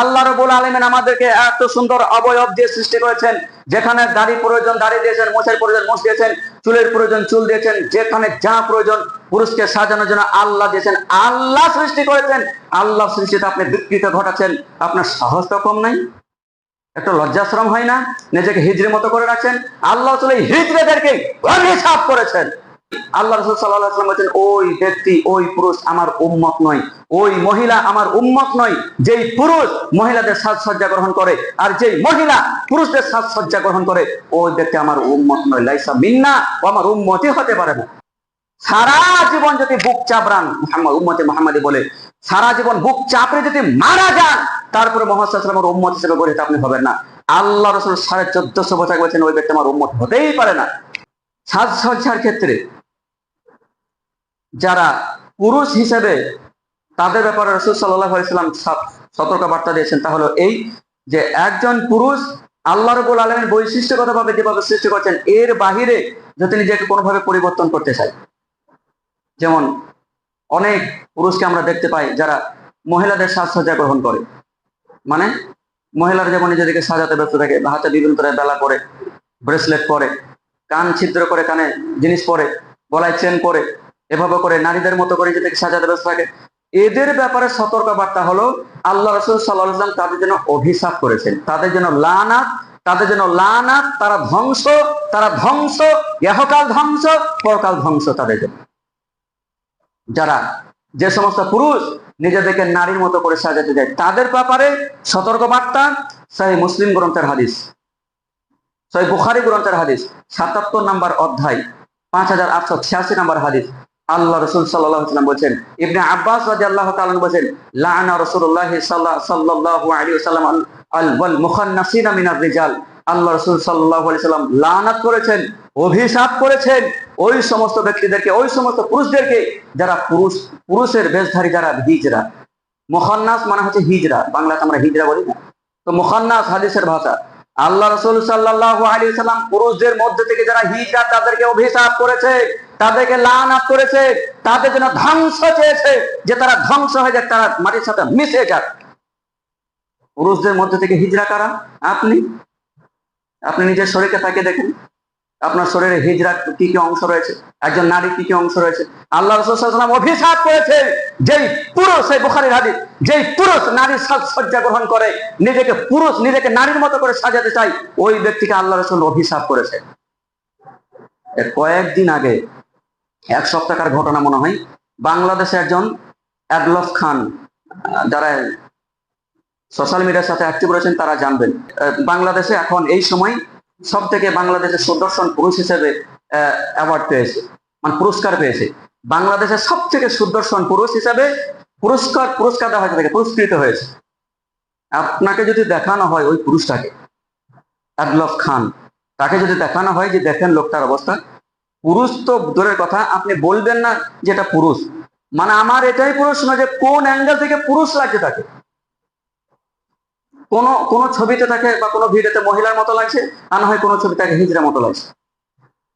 আল্লাহ রবুল আলমেন আমাদেরকে এত সুন্দর অবয়ব দিয়ে সৃষ্টি করেছেন, যেখানে দাড়ি প্রয়োজন, দাড়ি দিয়েছেন মোছের প্রয়োজন মোছ দিয়েছেন, চুলের প্রয়োজন, চুল দিয়েছেন, যেখানে যা প্রয়োজন, পুরুষকে সাজানোর জন্য আল্লাহ দিয়েছেন, আল্লাহ সৃষ্টি করেছেন। আল্লাহ সৃষ্টিতে আপনি বিকৃত ঘটাচ্ছেন, আপনার সাহস তো কম নাই। একটা লজ্জাশ্রম হয় না? নিজেকে হিজড়ে মতো করে রাখছেন। আল্লাহ চলে হিজড়েদেরকে অভিশাপ করেছেন। আল্লাহ রসুল সাল্লাহ আসলাম বলছেন, ওই ব্যক্তি, ওই পুরুষ আমার উম্মত নয়। ওই মহিলা আমার উম্মত নয়, যেই পুরুষ মহিলাদের সাজসজ্জা গ্রহণ করে আর যেই মহিলা পুরুষদের সাজসজ্জা গ্রহণ করে, ওই ব্যক্তি আমার উম্মত নয়। লাইসা মিন্না ও আমার উম্মতই হতে পারে না। সারা জীবন যদি বুক চাপড়ান উম্মতে মোহাম্মদী বলে, সারা জীবন বুক চাপড়ে যদি মারা যান, তারপরে মোহাম্মদ উম্মত হিসেবে গঠিত আপনি হবেন না। আল্লাহ রসুল সাড়ে চোদ্দশো বছর বলছেন, ওই ব্যক্তি আমার উম্মত হতেই পারে না। সাজসজ্জার ক্ষেত্রে যারা পুরুষ হিসেবে তাদের ব্যাপারে রসুল সাল্লাহ আলাইসাল্লাম সতর্ক বার্তা দিয়েছেন তাহলে এই যে একজন পুরুষ আল্লাহ রবুল আলমের বৈশিষ্ট্যগতভাবে যেভাবে সৃষ্টি করছেন, এর বাহিরে যদি নিজেকে কোনোভাবে পরিবর্তন করতে চায়। যেমন অনেক পুরুষকে আমরা দেখতে পাই যারা মহিলাদের সাজসজ্জা গ্রহণ করে। মানে মহিলারা যেমন নিজেদেরকে সাজাতে ব্যস্ত থাকে, হাতে বিভিন্ন বেলা করে ব্রেসলেট পরে কান ছিদ্র করে কানে জিনিস পরে, গলায় চেন পরে, এভাবে করে নারীদের মতো করে নিজেদেরকে সাজাতে ব্যস্ত থাকে। এদের ব্যাপারে সতর্ক বার্তা হলো, আল্লাহ রসুল সাল্লাহ ইসলাম তাদের জন্য অভিশাপ করেছেন। তাদের জন্য লানাত, তাদের জন্য লানাত, তারা ধ্বংস তারা ধ্বংস, ইহকাল ধ্বংস, পরকাল ধ্বংস তাদের জন্য। যারা যে সমস্ত পুরুষ নিজেদেরকে নারীর মতো করে সাজাতে যায়, তাদের ব্যাপারে সতর্ক বার্তা সেই মুসলিম গ্রন্থের হাদিস। সেই বুখারি গ্রন্থের হাদিস, সাতাত্তর নাম্বার অধ্যায়, পাঁচ হাজার আটশো ছিয়াশি নাম্বার হাদিস। আল্লাহ রসুল সাল্লাম বলছেন, ইবনে আব্বাস রাজি আল্লাহ তালন বলছেন, লানা রসুল্লাহ সাল্লাহ আলী সাল্লাম আল মুখান্নাসিনা মিনার রিজাল। আল্লাহ রসুল সাল্লাহ আলি সাল্লাম লানাত করেছেন, অভিশাপ করেছেন ওই সমস্ত ব্যক্তিদেরকে, ওই সমস্ত পুরুষদেরকে যারা পুরুষ, পুরুষের বেশধারী যারা হিজরা। মোখান্নাস মানে হচ্ছে হিজরা, বাংলাতে আমরা হিজরা বলি না। তো মোখান্নাস হাদিসের ভাষা। আল্লাহ রসুল সাল্লাহ আলী সাল্লাম পুরুষদের মধ্যে থেকে যারা হিজরা তাদেরকে অভিশাপ করেছে, তাদেরকে লানাত করেছে, তাদের জন্য ধ্বংস চেয়েছে, যে তারা ধ্বংস হয়ে যাক, তারা মাটির সাথে মিশে যাক। পুরুষদের মধ্যে থেকে হিজরা কারা? আপনি? আপনি নিজের শরীরকে তাকে দেখেন। আপনার শরীরে হিজরা কি কি অংশ রয়েছে? একজন নারী কি কি অংশ রয়েছে? আল্লাহ রসুলাম অভিশাপ করেছে যেই পুরুষ এই বুখারির হাদিস, যেই পুরুষ নারীর সাজসজ্জা গ্রহণ করে, নিজেকে পুরুষ, নিজেকে নারীর মতো করে সাজাতে চাই ওই ব্যক্তিকে আল্লাহ রসুল অভিশাপ করেছে কয়েকদিন আগে, এক সপ্তাহকার ঘটনা মনে হয় বাংলাদেশে একজন অ্যাডলফ খান যারা সোশ্যাল মিডিয়ার সাথে অ্যাক্টিভ রয়েছেন, তারা জানবেন। বাংলাদেশে এখন এই সময় সব থেকে বাংলাদেশের সুদর্শন পুরুষ হিসেবে অ্যাওয়ার্ড পেয়েছে। মানে পুরস্কার পেয়েছে। বাংলাদেশের সব থেকে সুদর্শন পুরুষ হিসাবে পুরস্কার পুরস্কার দেওয়া হয়েছে তাকে, পুরস্কৃত হয়েছে। আপনাকে যদি দেখানো হয় ওই পুরুষটাকে অ্যাডলফ খান, তাকে যদি দেখানো হয় যে দেখেন লোকটার অবস্থা, পুরুষ তো দূরের কথা, আপনি বলবেন না যে এটা পুরুষ। মানে আমার এটাই প্রশ্ন যে কোন অ্যাঙ্গেল থেকে পুরুষ লাগছে তাকে? কোন, কোনো ছবিতে তাকে বা কোনো ভিডিওতে মহিলার মতো লাগছে, আর না হয় কোনো ছবি তাকে হিজড়ের মতো লাগছে।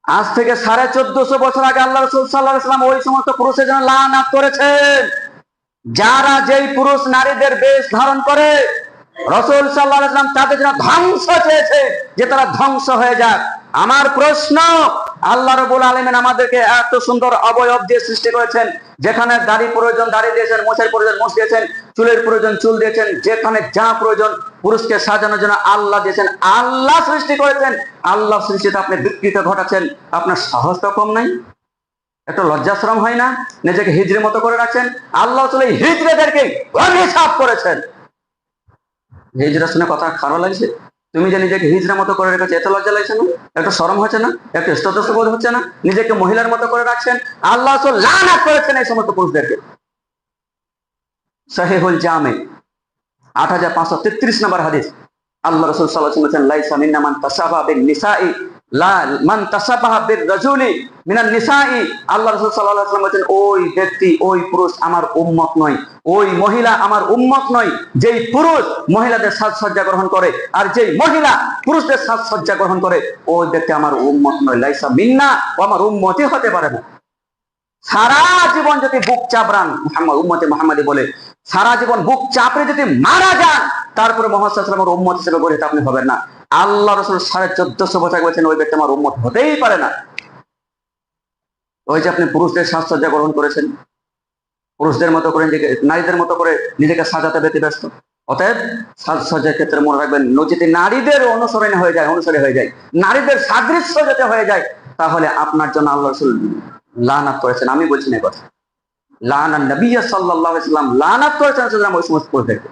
আজ থেকে সাড়ে চোদ্দশো বছর আগে আল্লাহ রসুল সাল্লাহ ইসলাম ওই সমস্ত পুরুষের জন্য লানাত করেছেন। যারা যেই পুরুষ নারীদের বেশ ধারণ করে, রসুল সাল্লাহ ইসলাম তাদের জন্য ধ্বংস চেয়েছে যে তারা ধ্বংস হয়ে যাক। আমার প্রশ্ন, আল্লাহ রবুল আলমেন আমাদেরকে এত সুন্দর অবয়ব দিয়ে সৃষ্টি করেছেন, যেখানে দাড়ি প্রয়োজন, দাড়ি দিয়েছেন মোছের প্রয়োজন মোছ দিয়েছেন, চুলের প্রয়োজন, চুল দিয়েছেন, যেখানে যা প্রয়োজন, পুরুষকে সাজানোর জন্য আল্লাহ দিয়েছেন, আল্লাহ সৃষ্টি করেছেন। আল্লাহ সৃষ্টিতে আপনি বিকৃত ঘটাচ্ছেন, আপনার সাহস তো কম নাই। একটা লজ্জাশ্রম হয় না? নিজেকে হিজড়ের মতো করে রাখছেন। আল্লাহ চলে হিজড়েদেরকে সাফ করেছেন। হিজড়া শুনে কথা খারাপ লাগছে। তুমি যে নিজেকে হিজড়া মতো করে রেখেছো, এত লজ্জা লাগছে না? একটা সরম হচ্ছে না? একটা স্তোত্র বোধ হচ্ছে না? নিজেকে মহিলার মতো করে রাখছেন? আল্লাহ করেছেন এই সমস্ত পুরুষদেরকে। সাহেহুল জামে, আট হাজার পাঁচশো তেত্রিশ নম্বর হাদিস। আল্লাহ রসুল সাল্লাহ বলছেন, লাইসা মিন্নামান তাসাবা বিন নিসাই। নয়। সাজসজ্জা গ্রহণ করে আর মহিলা পুরুষদের সাজসজ্জা গ্রহণ করে, ওই ব্যক্তি আমার উম্মত নয়। লাইসা মিন্না ও আমার উম্মতই হতে পারে না। সারা জীবন যদি বুক চাপড়ান, মোহাম্মদ, উম্মতে মোহাম্মদী বলে, সারা জীবন বুক চাপড়ে যদি মারা যান, তারপরে মোহাম্মদ আমার উম্মত হিসেবে গঠিত আপনি হবেন না। আল্লাহ রসুল সাড়ে চোদ্দশো বছর বলছেন, ওই ব্যক্তি আমার উম্মত হতেই পারে না। ওই যে আপনি পুরুষদের সাজসজ্জা গ্রহণ করেছেন, পুরুষদের মতো করে নিজেকে, নারীদের মতো করে নিজেকে সাজাতে ব্যতিব্যস্ত। অতএব সাজসজ্জার ক্ষেত্রে মনে রাখবেন, যদি নারীদের অনুসরণ হয়ে যায় অনুসরণ হয়ে যায়, নারীদের সাদৃশ্য যাতে হয়ে যায়, তাহলে আপনার জন্য আল্লাহ রসুল লানাত করেছেন। আমি বলছি না কথা। লানা নবী সাল্লাহ সাল্লাম লানাত করেছেন, ওই সমস্ত পুরুষদেরকে।